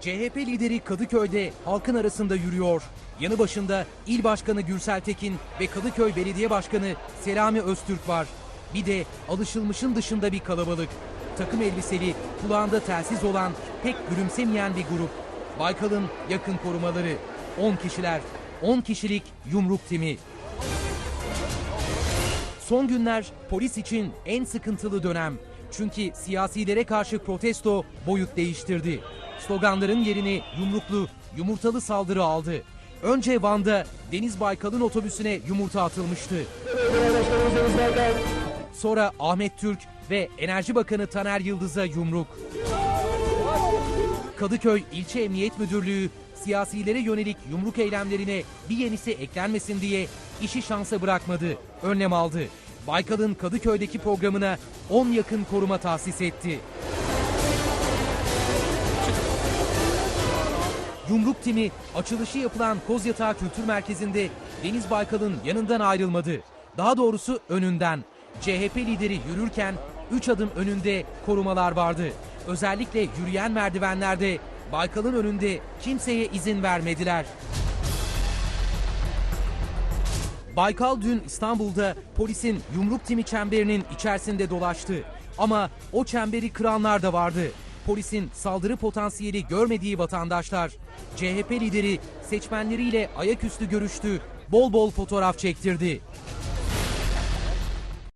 CHP lideri Kadıköy'de halkın arasında yürüyor. Yanı başında İl Başkanı Gürsel Tekin ve Kadıköy Belediye Başkanı Selami Öztürk var. Bir de alışılmışın dışında bir kalabalık. Takım elbiseli, kulağında telsiz olan, pek gülümsemeyen bir grup. Baykal'ın yakın korumaları. 10 kişiler, 10 kişilik yumruk timi. Son günler polis için en sıkıntılı dönem. Çünkü siyasilere karşı protesto boyut değiştirdi. Sloganların yerini yumruklu, yumurtalı saldırı aldı. Önce Van'da Deniz Baykal'ın otobüsüne yumurta atılmıştı. Sonra Ahmet Türk ve Enerji Bakanı Taner Yıldız'a yumruk. Kadıköy İlçe Emniyet Müdürlüğü siyasilere yönelik yumruk eylemlerine bir yenisi eklenmesin diye işi şansa bırakmadı, önlem aldı. Baykal'ın Kadıköy'deki programına 10 yakın koruma tahsis etti. Yumruk timi açılışı yapılan Kozyatağı Kültür Merkezi'nde Deniz Baykal'ın yanından ayrılmadı. Daha doğrusu önünden. CHP lideri yürürken 3 adım önünde korumalar vardı. Özellikle yürüyen merdivenlerde Baykal'ın önünde kimseye izin vermediler. Baykal dün İstanbul'da polisin yumruk timi çemberinin içerisinde dolaştı. Ama o çemberi kıranlar da vardı. Polisin saldırı potansiyeli görmediği vatandaşlar. CHP lideri seçmenleriyle ayaküstü görüştü, bol bol fotoğraf çektirdi.